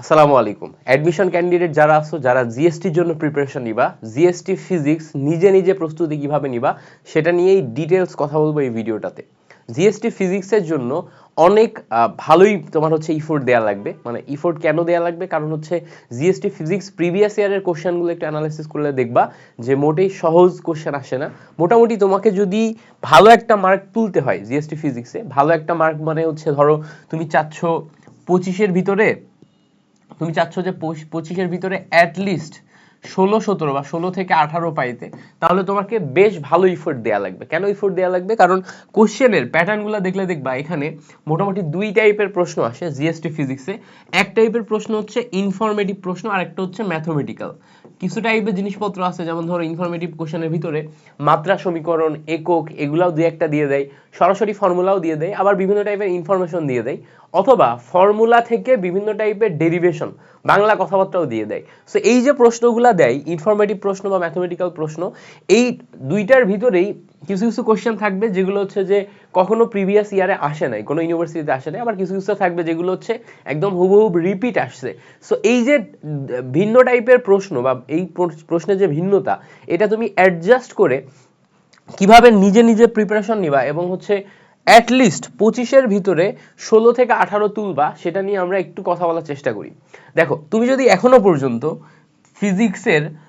আসসালামু আলাইকুম। Admission candidate যারা আছো, যারা জিএসটির জন্য প্রিপারেশন নিবা জিএসটি ফিজিক্স নিজে নিজে প্রস্তুতি কীভাবে নিবা, সেটা নিয়েই ডিটেলস কথা বলব এই ভিডিওটাতে। জিএসটি ফিজিক্সের জন্য অনেক ভালোই তোমার হচ্ছে ইফোর্ট দেওয়া লাগবে। মানে ইফোর্ট কেন দেওয়া লাগবে? কারণ হচ্ছে জিএসটি ফিজিক্স প্রিভিয়াস ইয়ারের কোশ্চেনগুলো একটু অ্যানালাইসিস করলে দেখবা যে মোটেই সহজ কোশ্চেন আসে না। মোটামুটি তোমাকে যদি ভালো একটা মার্ক তুলতে হয় জিএসটি ফিজিক্সে ভালো একটা মার্ক মানে হচ্ছে ধরো তুমি চাচ্ছ পঁচিশের ভিতরে তুমি চাচ্ছ যে পঁচিশ- পঁচিশের ভিতরে অ্যাটলিস্ট ষোলো, সতেরো বা ষোলো থেকে আঠারো পাইতে, তাহলে তোমাকে বেশ ভালো ইফোর্ট দেওয়া লাগবে। কেন ইফোর্ট দেওয়া লাগবে? কারণ কোশ্চেনের প্যাটার্নগুলো দেখলে দেখবা, এখানে মোটামুটি দুই টাইপের প্রশ্ন আসে জিএসটি ফিজিক্সে এক টাইপের প্রশ্ন হচ্ছে ইনফরমেটিভ প্রশ্ন আর একটা হচ্ছে ম্যাথমেটিক্যাল কিছু টাইপের জিনিসপত্র আছে, যেমন ধরো ইনফরমেটিভ কোশ্চেনের ভিতরে মাত্রা সমীকরণ, একক, এগুলাও দুই একটা দিয়ে দেয়, সরাসরি ফর্মুলাও দিয়ে দেয়, আবার বিভিন্ন টাইপের ইনফরমেশন দিয়ে দেয়, অথবা ফর্মুলা থেকে বিভিন্ন টাইপের ডেরিভেশন বাংলা কথাবার্তাও দিয়ে দেয়। সো এই যে প্রশ্নগুলো দেয় ইনফরমেটিভ প্রশ্ন বা ম্যাথমেটিক্যাল প্রশ্ন, এই দুইটার ভিতরেই কিছু কিছু কোশ্চেন থাকবে যেগুলো হচ্ছে যে কখনো প্রিভিয়াস ইয়ারে আসে নাই, কোনো ইউনিভার্সিটিতে আসে নাই, আবার কিছু কিছু থাকবে যেগুলো হচ্ছে একদম হুবহুব রিপিট আসছে। সো এই যে ভিন্ন টাইপের প্রশ্ন বা এই প্রশ- প্রশ্নের যে ভিন্নতা, এটা তুমি অ্যাডজাস্ট করে কীভাবে নিজে নিজে প্রিপারেশন নিবা এবং হচ্ছে অ্যাটলিস্ট পঁচিশের ভিতরে ষোলো থেকে আঠারো তুলবা, সেটা নিয়ে আমরা একটু কথা বলার চেষ্টা করি। দেখো, তুমি যদি এখনও পর্যন্ত ফিজিক্সের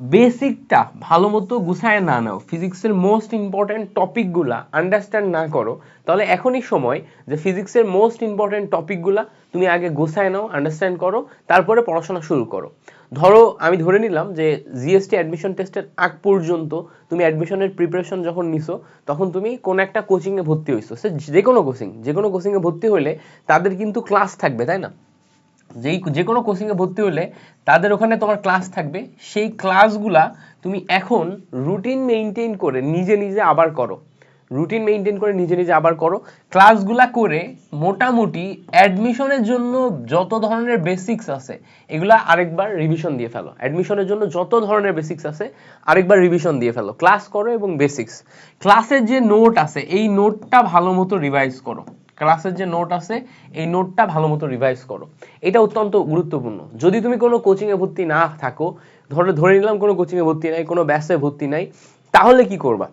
বেসিকটা ভালো মতো গুছায় না নাও। ফিজিক্সের মোস্ট ইম্পর্ট্যান্ট টপিকগুলা আন্ডারস্ট্যান্ড না করো, তাহলে এখনই সময় যে ফিজিক্সের মোস্ট ইম্পর্ট্যান্ট টপিকগুলা তুমি আগে গোছায় নাও আন্ডারস্ট্যান্ড করো, তারপরে পড়াশোনা শুরু করো। ধরো আমি ধরে নিলাম যে জিএসটি অ্যাডমিশন টেস্টের আগ পর্যন্ত তুমি অ্যাডমিশনের প্রিপারেশন যখন নিছো, তখন তুমি কোন একটা কোচিংয়ে ভর্তি হইছো। সে যে কোনো কোচিং যে কোনো কোচিংয়ে ভর্তি হলে তাদের কিন্তু ক্লাস থাকবে, তাই না? যেই যে কোনো কোচিংয়ে ভর্তি হলে তাদের ওখানে তোমার ক্লাস থাকবে। সেই ক্লাসগুলা তুমি এখন রুটিন মেনটেন করে নিজে নিজে আবার করো। রুটিন মেনটেন করে নিজে নিজে আবার করো। ক্লাসগুলা করে মোটামুটি অ্যাডমিশনের জন্য যত ধরনের বেসিক্স আছে, এগুলা আরেকবার রিভিশন দিয়ে ফেলো। অ্যাডমিশনের জন্য যত ধরনের বেসিক্স আছে, আরেকবার রিভিশন দিয়ে ফেলো। ক্লাস করো এবং বেসিক্স ক্লাসের যে নোট আছে, এই নোটটা ভালো মতো রিভাইজ করো। ক্লাসের যে নোট আছে, এই নোটটা ভালো মতো রিভাইজ করো। এটা অত্যন্ত গুরুত্বপূর্ণ। যদি তুমি কোনো কোচিংয়ে ভর্তি না থাকো, ধরে ধরে নিলাম কোনো কোচিংয়ে ভর্তি নাই, কোনো ব্যাসে ভর্তি নাই, তাহলে কি করবা?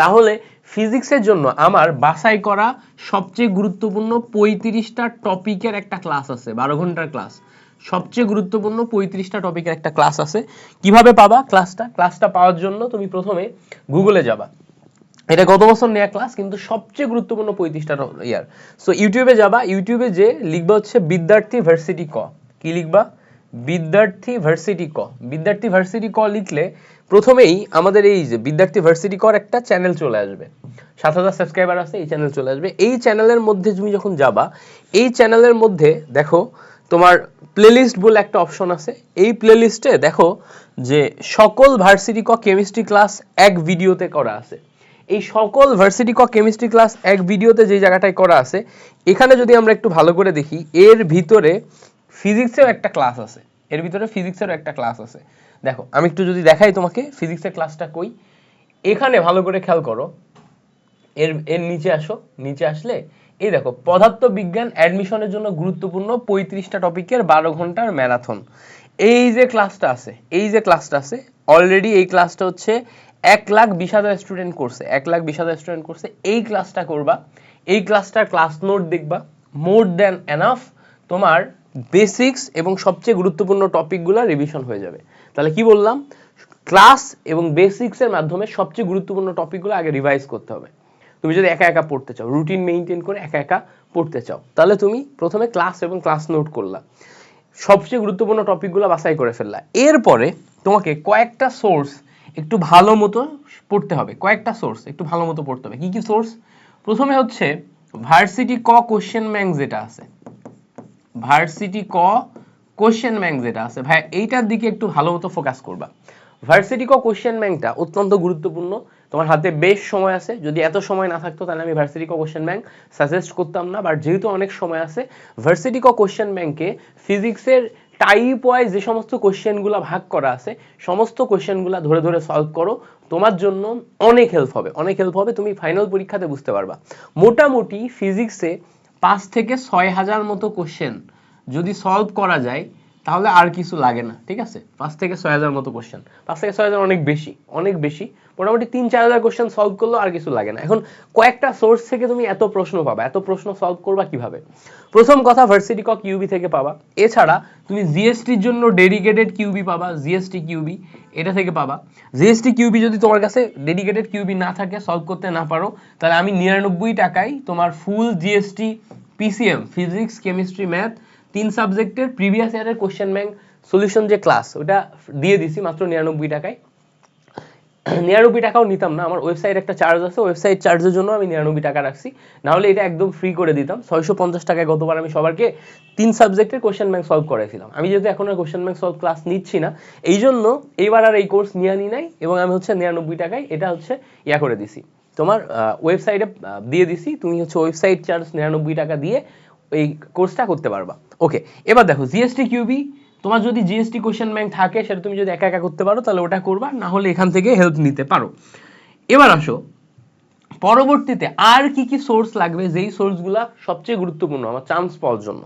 তাহলে ফিজিক্সের জন্য আমার বাছাই করা সবচেয়ে গুরুত্বপূর্ণ পঁয়ত্রিশটা টপিকের একটা ক্লাস আছে, বারো ঘণ্টার ক্লাস সবচেয়ে গুরুত্বপূর্ণ পঁয়ত্রিশটা টপিকের একটা ক্লাস আছে। কীভাবে পাবা ক্লাসটা ক্লাসটা পাওয়ার জন্য তুমি প্রথমে গুগলে যাবা। এটা গত বছর নেওয়া ক্লাস কিন্তু সবচেয়ে গুরুত্বপূর্ণ পঁয়ত্রিশটা ইয়ার সো ইউটিউবে যাবা ইউটিউবে যে লিখবা হচ্ছে বিদ্যার্থী ভার্সিটি ক। কি লিখবা? বিদ্যার্থী ভার্সিটি ক। বিদ্যার্থী ভার্সিটি ক লিখলে প্রথমেই আমাদের এই যে বিদ্যার্থী ভার্সিটি কর একটা চ্যানেল চলে আসবে। সাত হাজার সাবস্ক্রাইবার আছে, এই চ্যানেল চলে আসবে। এই চ্যানেলের মধ্যে তুমি যখন যাবা, এই চ্যানেলের মধ্যে দেখো, তোমার প্লেলিস্ট বলে একটা অপশন আছে। এই প্লেলিস্টে দেখো যে সকল ভার্সিটি ক কেমিস্ট্রি ক্লাস এক ভিডিওতে করা আছে। এই সকল ভার্সিটি ক কেমিস্ট্রি ক্লাস এক ভিডিওতে যে জায়গাটায় করা আছে, এখানে যদি আমরা একটু ভালো করে দেখি, এর ভিতরে ফিজিক্সের একটা ক্লাস আছে। এর ভিতরে ফিজিক্সের একটা ক্লাস আছে। দেখো, আমি একটু যদি দেখাই তোমাকে ফিজিক্সের ক্লাসটা কই? এখানে ভালো করে খেয়াল করো। এর এর নিচে আসো, নিচে আসলে, এই দেখো পদার্থ বিজ্ঞান অ্যাডমিশনের জন্য গুরুত্বপূর্ণ পঁয়ত্রিশটা টপিকের বারো ঘণ্টার ম্যারাথন এই যে ক্লাসটা আছে, এই যে ক্লাসটা আছে অলরেডি এই ক্লাসটা হচ্ছে এক লাখ বিশ হাজার স্টুডেন্ট করছে এক লাখ বিশ হাজার স্টুডেন্ট করছে এই ক্লাসটা করবা। এই ক্লাসটার ক্লাস নোট দেখবা। মোর দ্যান এনাফ তোমার বেসিক্স এবং সবচেয়ে গুরুত্বপূর্ণ টপিকগুলো রিভিশন হয়ে যাবে। তাহলে কি বললাম? ক্লাস এবং বেসিক্সের মাধ্যমে সবচেয়ে গুরুত্বপূর্ণ টপিকগুলো আগে রিভাইজ করতে হবে। তুমি যদি একা একা পড়তে চাও রুটিন মেনটেন করে একা একা পড়তে চাও, তাহলে তুমি প্রথমে ক্লাস এবং ক্লাস নোট করলা। সবচেয়ে গুরুত্বপূর্ণ টপিকগুলো বাছাই করে ফেললা। এরপরে তোমাকে কয়েকটা সোর্স একটু ভালো মতো পড়তে হবে, কয়েকটা সোর্স একটু ভালো মতো পড়তে হবে। কি কি সোর্স প্রথমে হচ্ছে ভার্সিটি ক কোশ্চেন ব্যাংক যেটা আছে। ভার্সিটি ক কোশ্চেন ব্যাংক যেটা আছে। ভাই এইটার দিকে একটু ভালো মতো ফোকাস করবা। ভার্সিটি ক কোশ্চেন ব্যাংকটা অত্যন্ত গুরুত্বপূর্ণ। তোমার হাতে বেশ সময় আছে। যদি এত সময় না থাকতো, তাহলে আমি ভার্সিটি ক কোশ্চেন ব্যাংক সাজেস্ট করতাম না। বাট যেহেতু অনেক সময় আছে ভার্সিটি ক কোশ্চেন ব্যাংকে ফিজিক্সের টাইপ ওয়াইজ যে সমস্ত কোশ্চেনগুলো ভাগ করা আছে, সমস্ত কোশ্চেনগুলো ধরে ধরে সলভ করো। তোমার জন্য অনেক হেল্প হবে। অনেক হেল্প হবে, তুমি ফাইনাল পরীক্ষাতে বুঝতে পারবা। মোটামুটি ফিজিক্সে পাঁচ থেকে ছয় হাজার মতো কোশ্চেন যদি সলভ করা যায় তাহলে আর কিছু লাগে না, ঠিক আছে? পাঁচ থেকে ছয় হাজার মতো কোশ্চেন পাঁচ থেকে ছয় হাজার অনেক বেশি অনেক বেশি। মোটামুটি তিন, চার হাজার কোশ্চেন সলভ করলেও আর কিছু লাগে না। এখন কয়েকটা সোর্স থেকে তুমি এত প্রশ্ন পাবা, এত প্রশ্ন সলভ করবা কীভাবে? প্রথম কথা ভার্সিটি কক কিউবি থেকে পাবা। এছাড়া তুমি জিএসটির জন্য ডেডিকেটেড কিউবি পাবা জিএসটি কিউবি এটা থেকে পাবা। জিএসটি কিউবি যদি তোমার কাছে ডেডিকেটেড কিউবি না থাকে সলভ করতে না পারো, তাহলে আমি নিরানব্বই টাকায় তোমার full GST PCM physics chemistry math তিন সাবজেক্টের প্রিভিয়াস ইয়ারের কোশ্চেন ব্যাংক সলিউশন যে ক্লাস, ওটা দিয়ে দিছি মাত্র নিরানব্বই টাকায়। নিরানব্বই টাকাও নিতাম না, আমার ওয়েবসাইট একটা চার্জ আছে, ওয়েবসাইট চার্জের জন্য আমি নিরানব্বই টাকা রাখছি। না হলে এটা একদম ফ্রি করে দিতাম। ছয়শো পঞ্চাশ টাকায় গতবার আমি সবারকে তিন সাবজেক্টের কোশ্চেন ব্যাংক সলভ করেছিলাম আমি যেহেতু এখন আর কোশ্চেন ব্যাংক সলভ ক্লাস নিচ্ছি না এই জন্য এইবার আর এই কোর্স নিয়ে আনি নাই এবং আমি হচ্ছে নিরানব্বই টাকায় এটা হচ্ছে ইয়া করে দিছি। তোমার ওয়েবসাইটে দিয়ে দিছি। তুমি হচ্ছে ওয়েবসাইট চার্জ নিরানব্বই টাকা দিয়ে এই কোর্সটা করতে পারবা। ওকে এবার দেখো জিএসটি কিউবি তোমার যদি জিএসটি কোশ্চেন ব্যাংক থাকে, সেটা তুমি যদি একা একা করতে পারো, তাহলে ওটা করবা, না হলে এখান থেকে হেল্প নিতে পারো। এবার আসো, পরবর্তীতে আর কি কি সোর্স লাগবে, যেই সোর্সগুলা সবচেয়ে গুরুত্বপূর্ণ, আমার চান্স পাওয়ার জন্য।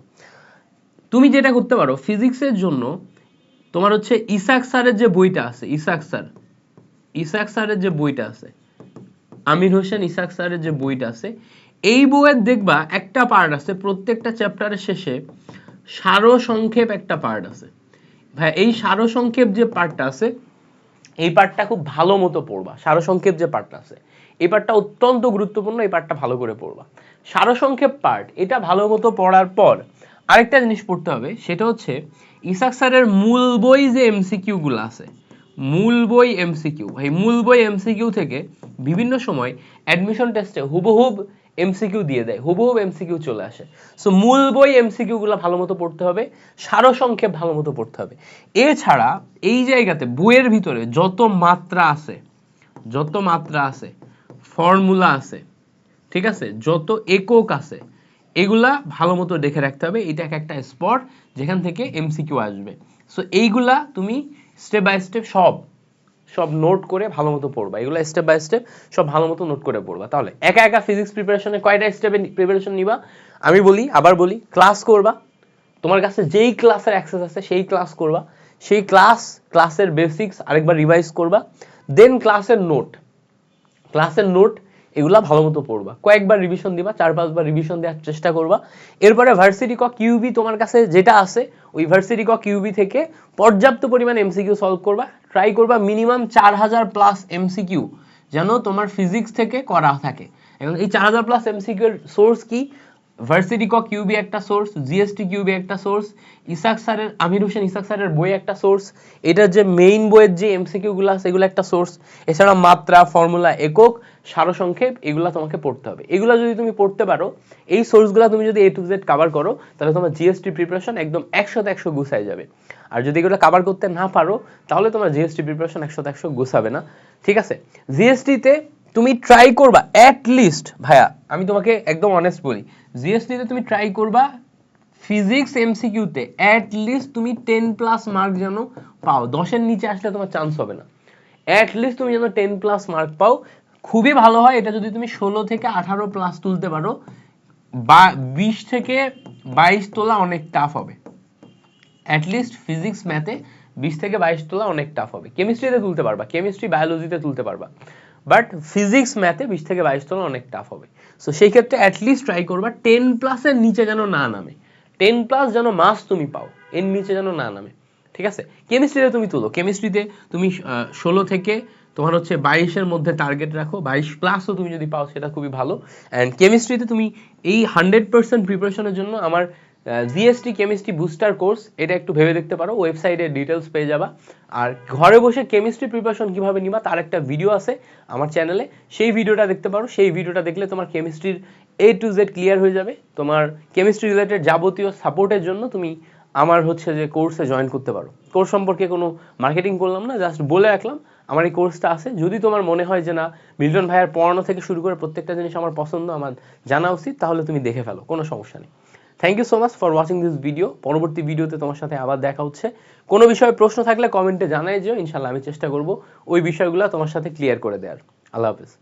তুমি যেটা করতে পারো ফিজিক্সের জন্য তোমার হচ্ছে ইসাক স্যারের যে বইটা আছে, ইসাক স্যার, ইসাক স্যারের যে বইটা আছে, আমির হোসেন ইসাক স্যারের যে বইটা আছে এই বইয়ের দেখবা একটা পার্ট আছে, প্রত্যেকটা চ্যাপ্টারের শেষে সারো সংক্ষেপ একটা পার্ট আছে। ভাই, এই সারো সংক্ষেপ যে পার্টটা আছে, এই পার্টটা খুব ভালো মতো পড়বা। সারসংক্ষেপ যে পার্টটা আছে, এই পার্টটা অত্যন্ত গুরুত্বপূর্ণ, এই পার্টটা ভালো করে পড়বা। সারসংক্ষেপ পার্ট এটা ভালো মতো পড়ার পর আরেকটা জিনিস পড়তে হবে, সেটা হচ্ছে ইসাক স্যারের মূল বই যে এমসিকিউ গুলো আছে, মূল বই এমসিকিউ এই মূল বই এমসিকিউ থেকে বিভিন্ন সময় অ্যাডমিশন টেস্টে হুবহুব এমসিকিউ দিয়ে দেয় হুবহুব এমসিকিউ চলে আসে। সো মূল বই এমসিকিউ গুলো ভালো মতো পড়তে হবে, সারসংক্ষেপ ভালো মতো পড়তে হবে। এছাড়া এই জায়গাতে বইয়ের ভিতরে যত মাত্রা আছে, যত মাত্রা আছে, ফর্মুলা আছে, ঠিক আছে, যত একক আছে, এগুলা ভালো মতো দেখে রাখতে হবে। এটা এক একটা স্পট যেখান থেকে এমসিকিউ আসবে। সো এইগুলা তুমি স্টেপ বাই স্টেপ সব সব নোট করে ভালো মতো পড়বা। এগুলো স্টেপ বাই স্টেপ সব ভালো মতো নোট করে পড়বা। তাহলে একা একা ফিজিক্স প্রিপারেশনে কয়টা স্টেপে প্রিপারেশন নিবা? আমি বলি, আবার বলি ক্লাস করবা। তোমার কাছে যেই ক্লাসের অ্যাক্সেস আছে সেই ক্লাস করবা। সেই ক্লাস ক্লাসের বেসিক্স আরেকবার রিভাইজ করবা। দেন ক্লাসের নোট ক্লাসের নোট এগুলা ভালো মতো পড়বা। কয়েকবার রিভিশন দিবা, চার পাঁচবার রিভিশন দেওয়ার চেষ্টা করবা। এরপরে ভার্সিটি ক কিউবি তোমার কাছে যেটা আছে, ওই ভার্সিটি ক কিউবি থেকে পর্যাপ্ত পরিমাণ এমসিকিউ সলভ করবা। ট্রাই করবা মিনিমাম চার হাজার প্লাস এমসিকিউ যেন তোমার ফিজিক্স থেকে করা থাকে। এবং এই চার হাজার প্লাস এমসিকিউ এর সোর্স কি? ভার্সিটি কিউবি একটা সোর্স জিএসটি কিউবি একটা সোর্স ইসাক স্যারের আমির হোসেন ইসাক স্যারের বই একটা সোর্স এটার যে মেইন বইয়ের যে এমসিকিউ গুলো আছে, এগুলো একটা সোর্স এছাড়া মাত্রা ফর্মুলা একক, সারসংক্ষেপ, এগুলো তোমাকে পড়তে হবে। এগুলো যদি তুমি পড়তে পারো, এই সোর্সগুলো তুমি যদি এ টু জেড কভার করো, তাহলে তোমার জিএসটি প্রিপারেশন একদম একশোতে একশো গুছাই যাবে। আর যদি এগুলো কভার করতে না পারো, তাহলে তোমার জিএসটি প্রিপারেশন একশোতে একশো গুছাবে না। ঠিক আছে? জিএসটিতে তুমি ট্রাই করবা অ্যাট লিস্ট ভাইয়া, আমি তোমাকে একদম অনেস্ট বলি জিএসটিতে তুমি ট্রাই করবা ফিজিক্স এমসিকিউতে অ্যাট লিস্ট তুমি টেন প্লাস মার্ক যেন পাও, দশের নিচে আসলে তোমার চান্স হবে না। অ্যাট লিস্ট তুমি যেন টেন প্লাস মার্ক পাও, খুবই ভালো হয়, এটা যদি তুমি ষোলো থেকে আঠারো প্লাস তুলতে পারো, বা বিশ থেকে বাইশ তোলা অনেক টাফ হবে। অ্যাটলিস্ট ফিজিক্স ম্যাথে বিশ থেকে বাইশ তোলা অনেক টাফ হবে। কেমিস্ট্রিতে তুলতে পারবা কেমিস্ট্রি বায়োলজিতে তুলতে পারবা। বাট ফিজিক্স, ম্যাথে বিশ থেকে বাইশ তোলা অনেক টাফ হবে। সো সেই ক্ষেত্রে অ্যাটলিস্ট ট্রাই করবা টেন প্লাসের নিচে যেন না নামে। টেন প্লাস যেন মাস তুমি পাও, এর নিচে যেন না নামে। ঠিক আছে? কেমিস্ট্রিতে তুমি তুলো। কেমিস্ট্রিতে তুমি ষোলো থেকে তোমার হচ্ছে বাইশের মধ্যে টার্গেট রাখো। বাইশ প্লাসও তুমি যদি পাও, সেটা খুবই ভালো। অ্যান্ড কেমিস্ট্রিতে তুমি এই হান্ড্রেড পার্সেন্ট প্রিপারেশনের জন্য আমার জিএসটি কেমিস্ট্রি বুস্টার কোর্স এটা একটু ভেবে দেখতে পারো ওয়েবসাইটে ডিটেলস পেয়ে যাবা। আর ঘরে বসে কেমিস্ট্রি প্রিপারেশন কীভাবে নিবা, তার একটা ভিডিও আছে আমার চ্যানেলে সেই ভিডিওটা দেখতে পারো, সেই ভিডিওটা দেখলে তোমার কেমিস্ট্রির এ টু জেড ক্লিয়ার হয়ে যাবে। তোমার কেমিস্ট্রি রিলেটেড যাবতীয় সাপোর্টের জন্য তুমি আমার হচ্ছে যে কোর্সে জয়েন করতে পারো। কোর্স সম্পর্কে কোনো মার্কেটিং করলাম না জাস্ট বলে রাখলাম, আমার এই কোর্সটা আছে। যদি তোমার মনে হয় যে না, মিল্টন ভাইয়ের পড়ানো থেকে শুরু করে প্রত্যেকটা জিনিস আমার পছন্দ, আমার জানা উচিত, তাহলে তুমি দেখে ফেলো, কোনো সমস্যা নেই। Thank you so much for watching this video পরবর্তী ভিডিওতে তোমার সাথে আবার দেখা হচ্ছে। কোনো বিষয়ে প্রশ্ন থাকলে কমেন্টে জানাই যে ইনশাল্লাহ আমি চেষ্টা করব ওই বিষয়গুলো তোমার সাথে ক্লিয়ার করে দেওয়ার আল্লাহ হাফিজ।